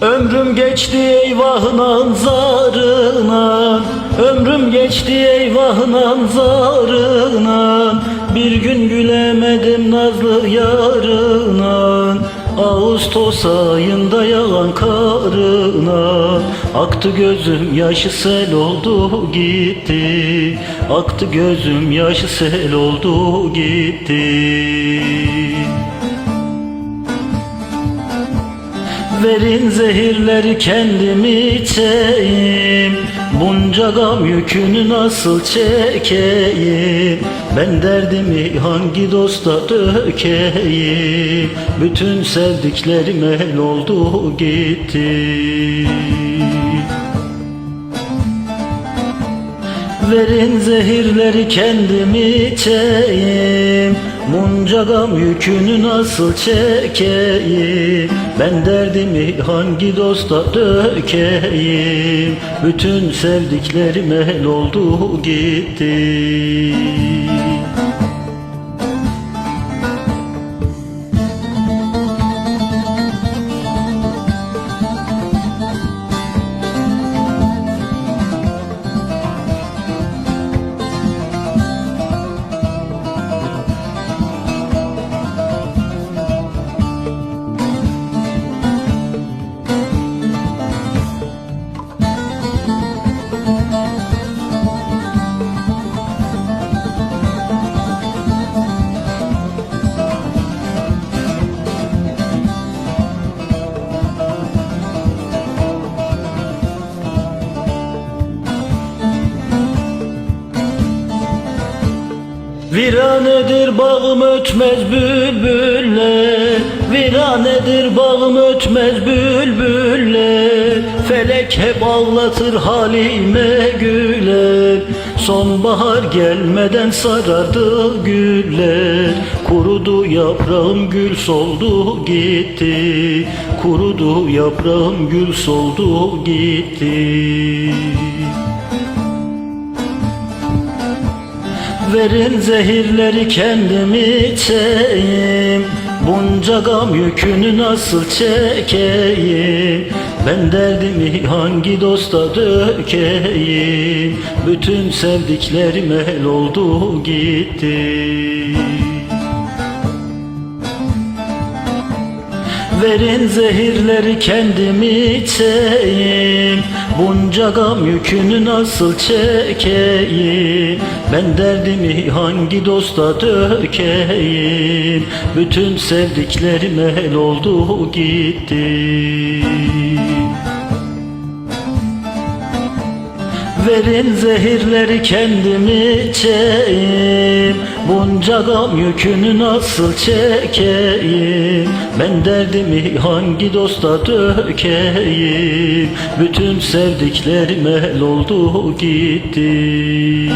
Ömrüm geçti eyvahının zarına Ömrüm geçti eyvahının zarına Bir gün gülemedim nazlı yarına. Ağustos ayında yağan karına. Aktı gözüm yaşı sel oldu gitti. Aktı gözüm yaşı sel oldu gitti Verin zehirleri kendimi içeyim. Bunca gam yükünü nasıl çekeyim? Ben derdimi hangi dosta dökeyim? Bütün sevdiklerim el oldu gitti. Verin zehirleri kendimi içeyim Bunca gam yükünü nasıl çekeyim? Ben derdimi hangi dosta dökeyim? Bütün sevdiklerim el oldu gitti Viranedir bağım ötmez bülbüller Viranedir bağım ötmez bülbüller Felek hep ağlatır halime güler Sonbahar gelmeden sarardı güller. Kurudu yaprağım gül soldu gitti. Kurudu yaprağım gül soldu gitti Verin zehirleri kendimi içeyim Bunca gam yükünü nasıl çekeyim? Ben derdimi hangi dosta dökeyim? Bütün sevdiklerim el oldu gitti Verin zehirleri kendimi içeyim Bunca gam yükünü nasıl çekeyim? Ben derdimi hangi dosta dökeyim? Bütün sevdiklerim el oldu gitti Verin zehirleri kendimi içeyim Bunca gam yükünü nasıl çekeyim? Ben derdimi hangi dosta dökeyim? Bütün sevdiklerim el oldu gitti